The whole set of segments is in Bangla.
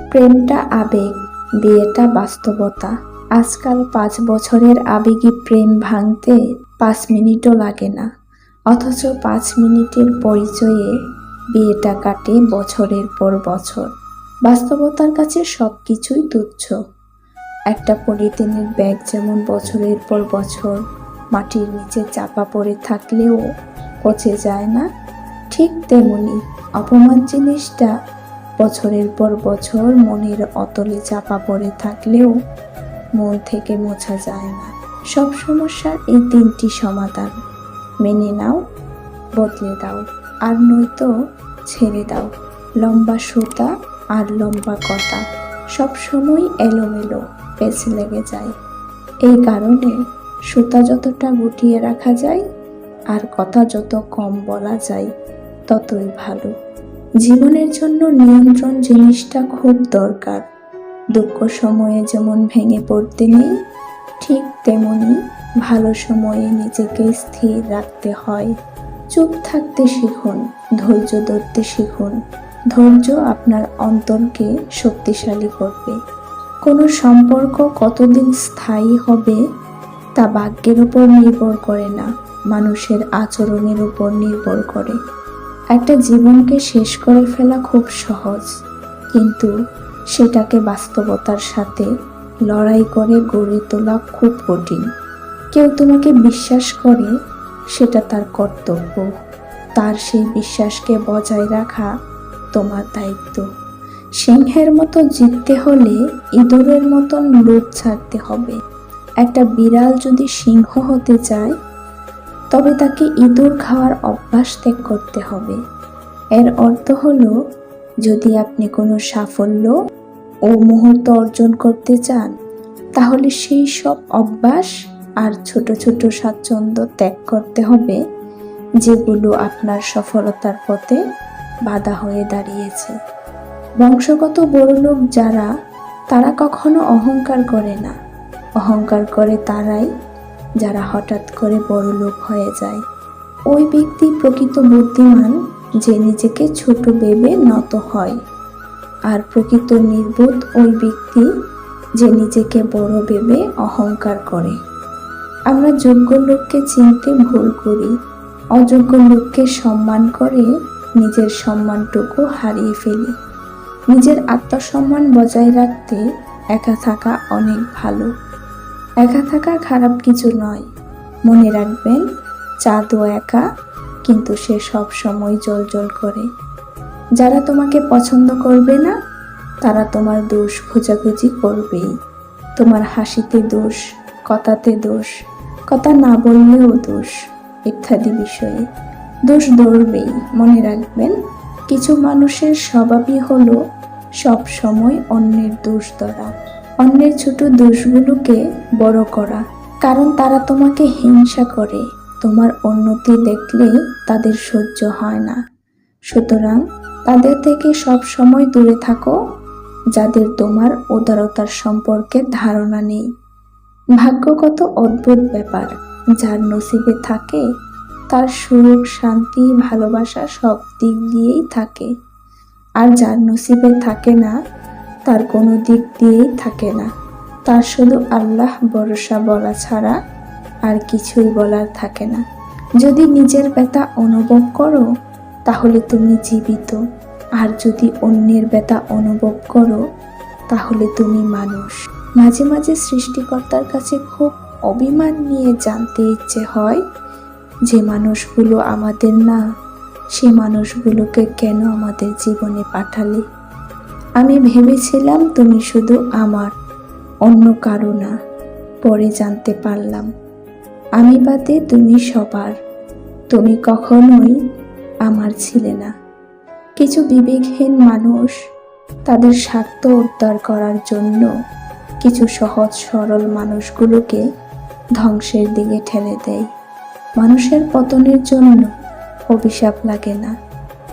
প্রেমটা আবেগ, বিয়েটা বাস্তবতা। আজকাল পাঁচ বছরের আবেগী প্রেম ভাঙতে পাঁচ মিনিটও লাগে না। অথচ পাঁচ মিনিটের পরিচয়ে বিয়েটা কাটে বছরের পর বছর। বাস্তবতার কাছে সব কিছুই তুচ্ছ। একটা পলিথিনের ব্যাগ যেমন বছরের পর বছর মাটির নিচে চাপা পড়ে থাকলেও পচে যায় না, ঠিক তেমনি অপমান জিনিসটা বছরের পর বছর মনের অতলে চাপা পড়ে থাকলেও মন থেকে মোছা যায় না। সব সমস্যার এই তিনটি সমাধান মেনে নাও, বদলে দাও, আর নয়তো ছেড়ে দাও। লম্বা সুতা আর লম্বা কথা সব সময় এলোমেলো পেছ লেগে যায়। এই কারণে সুতা যতটা গুটিয়ে রাখা যায় আর কথা যত কম বলা যায়, ততই ভালো। জীবনের জন্য নিয়ন্ত্রণ জিনিসটা খুব দরকার। দুঃখ সময়ে যেমন ভেঙে পড়তে নেই, ঠিক তেমনি ভালো সময়ে নিজেকে স্থির রাখতে হয়। চুপ থাকতে শিখুন, ধৈর্য ধরতে শিখুন। ধৈর্য আপনার অন্তরকে শক্তিশালী করবে। কোনো সম্পর্ক কতদিন স্থায়ী হবে, তা ভাগ্যের উপর নির্ভর করে না, মানুষের আচরণের উপর নির্ভর করে। একটা জীবনকে শেষ করে ফেলা খুব সহজ। কিন্তু সেটাকে বাস্তবতার সাথে লড়াই করে গড়ে তোলা খুব কঠিন। কেউ তোমাকে বিশ্বাস করে, সেটা তার কর্তব্য। তার সেই বিশ্বাসকে বজায় রাখা তোমার দায়িত্ব। সিংহের মতো জিততে হলে ইঁদুরের মতন লোভ ছাড়তে হবে। একটা বিড়াল যদি সিংহ হতে চায় তবে তাকে ইঁদুর খাওয়ার অভ্যাস ত্যাগ করতে হবে। এর অর্থ হলো, যদি আপনি কোনো সাফল্য ও মুহূর্ত অর্জন করতে চান, তাহলে সেই সব অভ্যাস আর ছোট ছোট স্বাচ্ছন্দ্য ত্যাগ করতে হবে, যেগুলো আপনার সফলতার পথে বাধা হয়ে দাঁড়িয়েছে। বংশগত বড়লোক যারা, তারা কখনো অহংকার করে না। অহংকার করে তারাই যারা হঠাৎ করে বড়লোক হয়ে যায়। ওই ব্যক্তি প্রকৃত বুদ্ধিমান যে নিজেকে ছোট ভেবে নত হয়। আর প্রকৃত নির্বোধ ওই ব্যক্তি যে নিজেকে বড় ভেবে অহংকার করে। আমরা যোগ্য লোককে চিনতে ভুল করি, অযোগ্য লোককে সম্মান করে নিজের সম্মানটুকু হারিয়ে ফেলি। নিজের আত্মসম্মান বজায় রাখতে একা থাকা অনেক ভালো। একা থাকা খারাপ কিছু নয়। মনে রাখবেন চাঁদও একা, কিন্তু সে সব সময় জল করে। যারা তোমাকে পছন্দ করবে না, তারা তোমার দোষ খোঁজাখুঁজি করবেই। তোমার হাসিতে দোষ, কথাতে দোষ, কথা না বললেও দোষ, ইত্যাদি বিষয়ে দোষ ধরবেই। মনে রাখবেন, কিছু মানুষের স্বভাবই হলো সব সময় অন্যের দোষ ধরা। অন্যের ছোট দোষগুলোকে বড় করা। কারণ তারা তোমাকে হিংসা করে। তোমার উন্নতি দেখলে তাদের সহ্য হয় না। সুতরাং তাদের থেকে সব সময় দূরে থাকো, যাদের তোমার উদারতার সম্পর্কে ধারণা নেই। ভাগ্যগত অদ্ভুত ব্যাপার, যার নসিবে থাকে, তার সুখ, শান্তি, ভালোবাসা সব দিক দিয়েই থাকে। আর যার নসিবে থাকে না তার কোনো দিক দিয়েই থাকে না। তার শুধু আল্লাহ ভরসা বলা ছাড়া আর কিছুই বলার থাকে না। যদি নিজের ব্যথা অনুভব করো, তাহলে তুমি জীবিত। আর যদি অন্যের ব্যথা অনুভব করো, তাহলে তুমি মানুষ। মাঝে মাঝে সৃষ্টিকর্তার কাছে খুব অভিমান নিয়ে জানতে ইচ্ছে হয়, যে মানুষগুলো আমাদের না, সে মানুষগুলোকে কেন আমাদের জীবনে পাঠালে? আমি ভেবেছিলাম তুমি শুধু আমার, অন্য কারও না। পরে জানতে পারলাম, আমি বাদে তুমি সবার। তুমি কখনোই আমার ছিলে না। কিছু বিবেকহীন মানুষ তাদের স্বার্থ উদ্ধার করার জন্য কিছু সহজ সরল মানুষগুলোকে ধ্বংসের দিকে ঠেলে দেয়। মানুষের পতনের জন্য অভিশাপ লাগে না।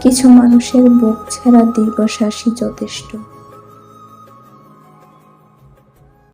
কিছু মানুষের বুক ছাড়া দীর্ঘশ্বাসই যথেষ্ট।